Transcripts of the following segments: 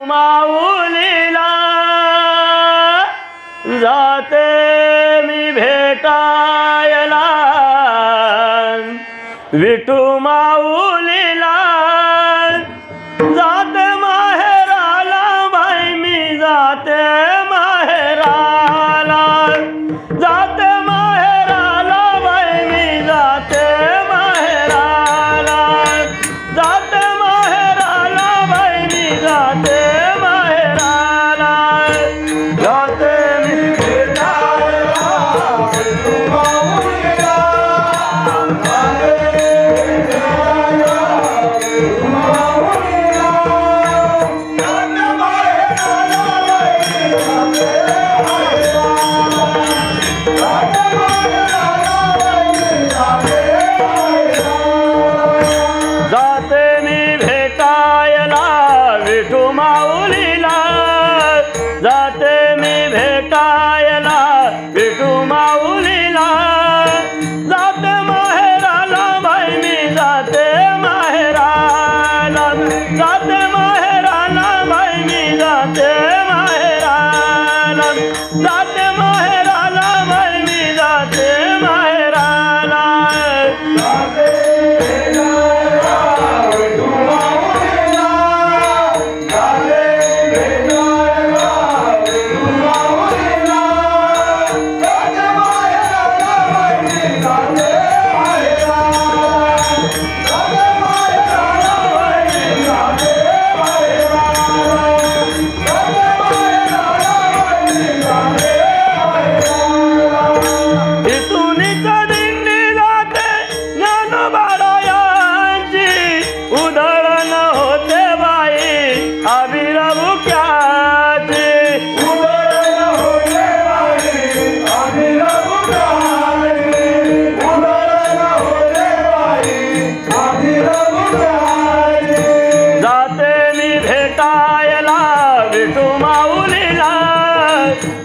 माऊलीला जाते मी भेटायला. विटू माऊलीला Dáte más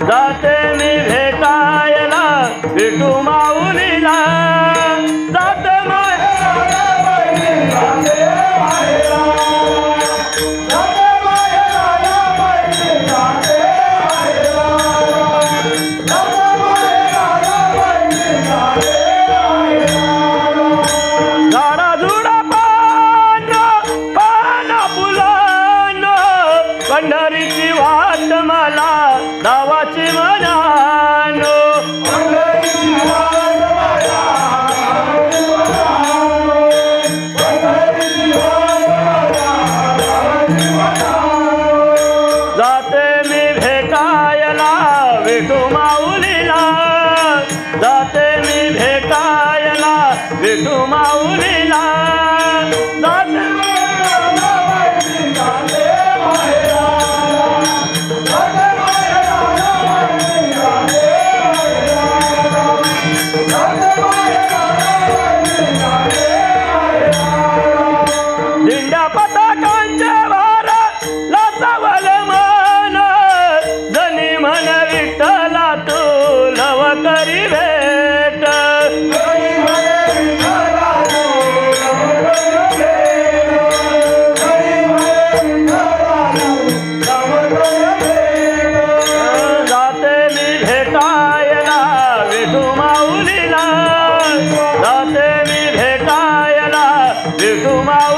যাতে নিভে তোমাউরে তোমার